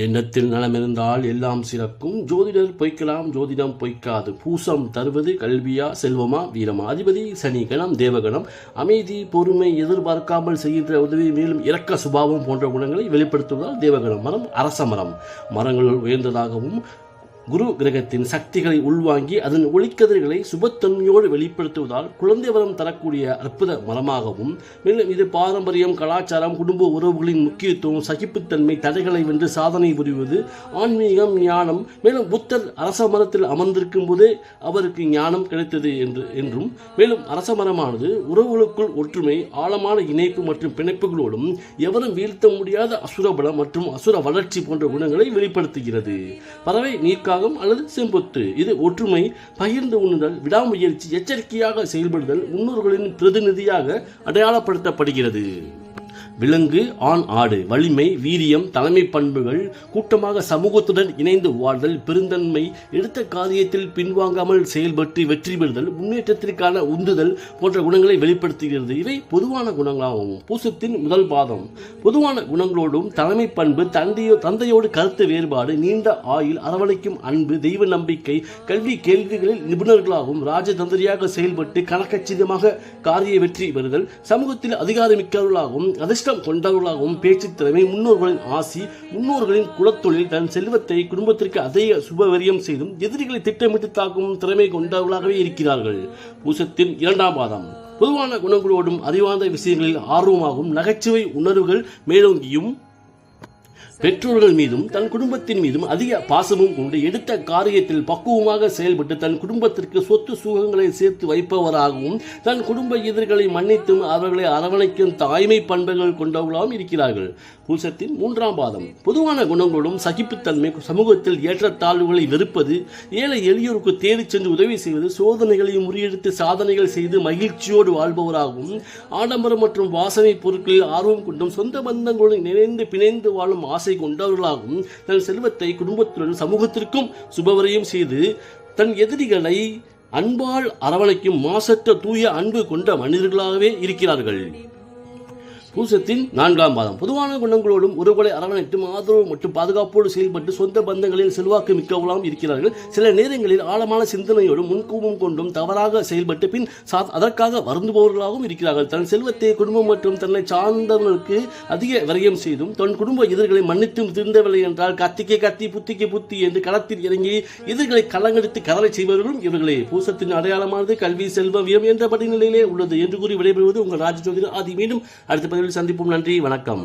எண்ணத்தில் நலமிருந்தால் எல்லாம் சிறக்கும். ஜோதிடர் பொய்க்கலாம் ஜோதிடம் பொய்க்காது. பூசம் தருவது கல்வியா செல்வமா வீரமா? அதிபதி சனி கணம் தேவகணம் அமைதி பொறுமை எதிர்பார்க்காமல் செய்கின்ற உதவி மேலும் இரக்க சுபாவம் போன்ற குணங்களை வெளிப்படுத்துவதால் தேவகணம் மரம் அரச மரம். மரங்களுள் உயர்ந்ததாகவும் குரு கிரகத்தின் சக்திகளை உள்வாங்கி அதன் ஒளிக்கதிர்களை சுபத்தன்மையோடு வெளிப்படுத்துவதால் குழந்தை வரம் தரக்கூடிய அற்புத மரமாகவும் மேலும் இது பாரம்பரியம் கலாச்சாரம் குடும்ப உறவுகளின் முக்கியத்துவம் சகிப்புத்தன்மை தடைகளை வென்று சாதனை புரிவது ஆன்மீகம் ஞானம் மேலும் புத்தர் அரச மரத்தில் அமர்ந்திருக்கும் போதே அவருக்கு ஞானம் கிடைத்தது என்று என்றும் மேலும் அரச மரமானது உறவுகளுக்குள் ஒற்றுமை ஆழமான இணைப்பு மற்றும் பிணைப்புகளோடும் எவரும் வீழ்த்த முடியாத அசுரபலம் மற்றும் அசுர வளர்ச்சி போன்ற குணங்களை வெளிப்படுத்துகிறது. பறவை நீர்க்க நீர்க்காகம் அல்லது செம்பொத்து. இது ஒற்றுமை பகிர்ந்து உண்ணுதல் விடாமுயற்சி எச்சரிக்கையாக செயல்படுதல் முன்னோர்களின் பிரதிநிதியாக அடையாளப்படுத்தப்படுகிறது. விலங்கு ஆண் ஆடு வலிமை வீரியம் தலைமை பண்புகள் கூட்டமாக சமூகத்துடன் இணைந்து வாழ்தல் பெருந்தன்மை எடுத்த காரியத்தில் பின்வாங்காமல் செயல்பட்டு வெற்றி பெறுதல் முன்னேற்றத்திற்கான உந்துதல் போன்ற குணங்களை வெளிப்படுத்துகிறது. இவை பொதுவான குணங்களாகும். பூசத்தின் முதல் பாதம். பொதுவான குணங்களோடும் தலைமை பண்பு தந்தையோ தந்தையோடு கருத்து வேறுபாடு நீண்ட ஆயுள் அரவணைக்கும் அன்பு தெய்வ நம்பிக்கை கல்வி கேள்விகளில் நிபுணர்களாகவும் ராஜதந்திரியாக செயல்பட்டு கணக்கச்சிதமாக காரிய வெற்றி பெறுதல் சமூகத்தில் அதிகாரமிக்கவர்களாகவும் அதிர்ஷ்டம் கொண்டவர்களாகவும் பேச்சு திறமை முன்னோர்களின் ஆசி முன்னோர்களின் குலத்தொழில் தன் செல்வத்தை குடும்பத்திற்கு அதிக சுபவரியம் செய்தும் எதிரிகளை திட்டமிட்டு தாக்கும் திறமை கொண்டவர்களாகவே இருக்கிறார்கள். பூசத்தின் இரண்டாம் பாதம். பொதுவான குணங்களோடும் அறிவார்ந்த விஷயங்களில் ஆர்வமாகவும் நகைச்சுவை உணர்வுகள் மேலோங்கியும் பெற்றோர்கள் மீதும் தன் குடும்பத்தின் மீதும் அதிக பாசமும் கொண்டு எடுத்த காரியத்தில் பக்குவமாக செயல்பட்டு தன் குடும்பத்திற்கு சொத்து சுகங்களை சேர்த்து வைப்பவராகவும் தன் குடும்ப எதிர்களை மன்னித்தும் அவர்களை அரவணைக்கும் தாய்மை பண்புகள் கொண்டவர்களாகவும் இருக்கிறார்கள். பூசத்தின் மூன்றாம் பாதம். பொதுவான குணங்களோடும் சகிப்புத்தன்மை சமூகத்தில் ஏற்றத்தாழ்வுகளை வெறுப்பது ஏழை எளியோருக்கு தேடிச் சென்று உதவி செய்வது சோதனைகளை முறியடித்து சாதனைகள் செய்து மகிழ்ச்சியோடு வாழ்பவராகவும் ஆடம்பரம் மற்றும் வாசனை பொருட்களில் ஆர்வம் கொண்டும் சொந்த பந்தங்களுடன் நிறைந்து பிணைந்து வாழும் ஆசை கொண்டவர்களாகவும் தன் செல்வத்தை குடும்பத்துடன் சமூகத்திற்கும் சுபவரையும் செய்து தன் எதிரிகளை அன்பால் அரவணைக்கும் மாசற்ற தூய அன்பு கொண்ட மனிதர்களாகவே இருக்கிறார்கள். பூசத்தின் நான்காம் பாதம். பொதுவான குணங்களோடும் உறவுகளை அரவணைத்து ஆதரவு மற்றும் பாதுகாப்போடு செயல்பட்டு சொந்த பந்தங்களில் செல்வாக்கு மிக்கவர்களாகவும் இருக்கிறார்கள். சில நேரங்களில் ஆழமான சிந்தனையோடும் முன்கோபம் கொண்டும் தவறாக செயல்பட்டு பின் சா- அதற்காக வருந்துபவர்களாகவும் இருக்கிறார்கள். தன் செல்வத்தை குடும்பம் மற்றும் தன்னை சார்ந்தவர்களுக்கு அதிக விரயம் செய்தும் தன் குடும்ப எதிர்களை மன்னித்தும் திருந்தவில்லை என்றால் கத்திக்கு கத்தி புத்திக்கு புத்தி என்று களத்தில் இறங்கி எதிர்களை களங்கடித்து கதலை செய்பவர்களும் இவர்களே. பூசத்தின் அடையாளமானது கல்வி செல்வம் என்ற படிநிலையிலே உள்ளது என்று கூறி விடைபெறுவது உங்கள் ராஜ அது ஆதி. மீண்டும் அடுத்த பதிவில் சந்திப்போம். நன்றி. வணக்கம்.